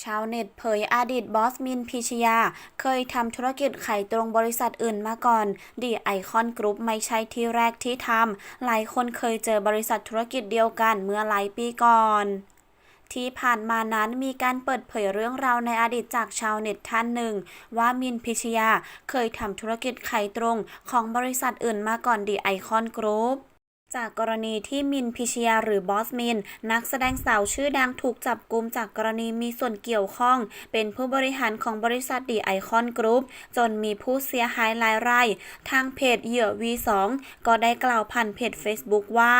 ชาวเน็ตเผยอดีตบอสมินพิชยา เคยทำธุรกิจไข่ตรงบริษัทอื่นมาก่อนดีไอคอนกรุ๊ปไม่ใช่ที่แรกที่ทำหลายคนเคยเจอบริษัทธุรกิจเดียวกันเมื่อหลายปีก่อนที่ผ่านมานั้นมีการเปิดเผยเรื่องราวในอดีตจากชาวเน็ตท่านหนึ่ง ว่ามินพิชยาเคยทำธุรกิจไข่ตรงของบริษัทอื่นมาก่อนดีไอคอนกรุ๊ป จากกรณีที่มินพิชยาหรือบอสมิน นักแสดงสาวชื่อดังถูกจับกุมจากกรณีมีส่วนเกี่ยวข้อง เป็นผู้บริหารของบริษัทดีไอคอนกรุ๊ปจนมีผู้เสียหายหลายราย ทางเพจเหยื่อ V2 ก็ได้กล่าวผ่านเพจ Facebook ว่า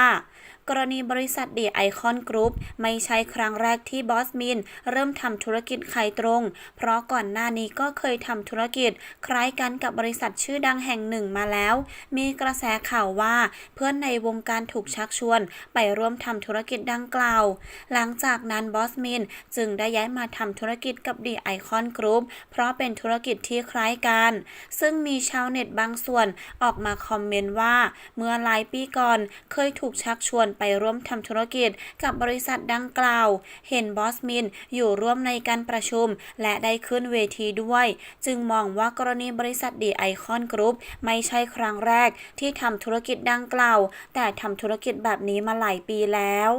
กรณีบริษัทดีไอคอนกรุ๊ปไม่ใช่ครั้งแรกที่บอสมิน เริ่มทำธุรกิจขายตรง เพราะก่อนหน้านี้ก็เคยทำธุรกิจ คล้ายกันกับบริษัทชื่อดังแห่งหนึ่งมาแล้ว มีกระแสข่าวว่าเพื่อนในวงการถูกชักชวน ไปร่วมทำธุรกิจดังกล่าว หลังจากนั้นบอสมินจึงได้ย้ายมาทำธุรกิจกับดีไอคอนกรุ๊ปเพราะเป็นธุรกิจที่คล้ายกัน ซึ่งมีชาวเน็ตบางส่วนออกมาคอมเมนต์ว่า เมื่อหลายปีก่อนเคยถูกชักชวนไปร่วมทำธุรกิจกับบริษัทดังกล่าว เห็นบอสมินอยู่ร่วมในการประชุม และได้ขึ้นเวทีด้วย จึงมองว่ากรณีบริษัทดีไอคอนกรุ๊ปไม่ใช่ครั้งแรกที่ทำธุรกิจดังกล่าว แต่ทำธุรกิจแบบนี้มาหลายปีแล้ว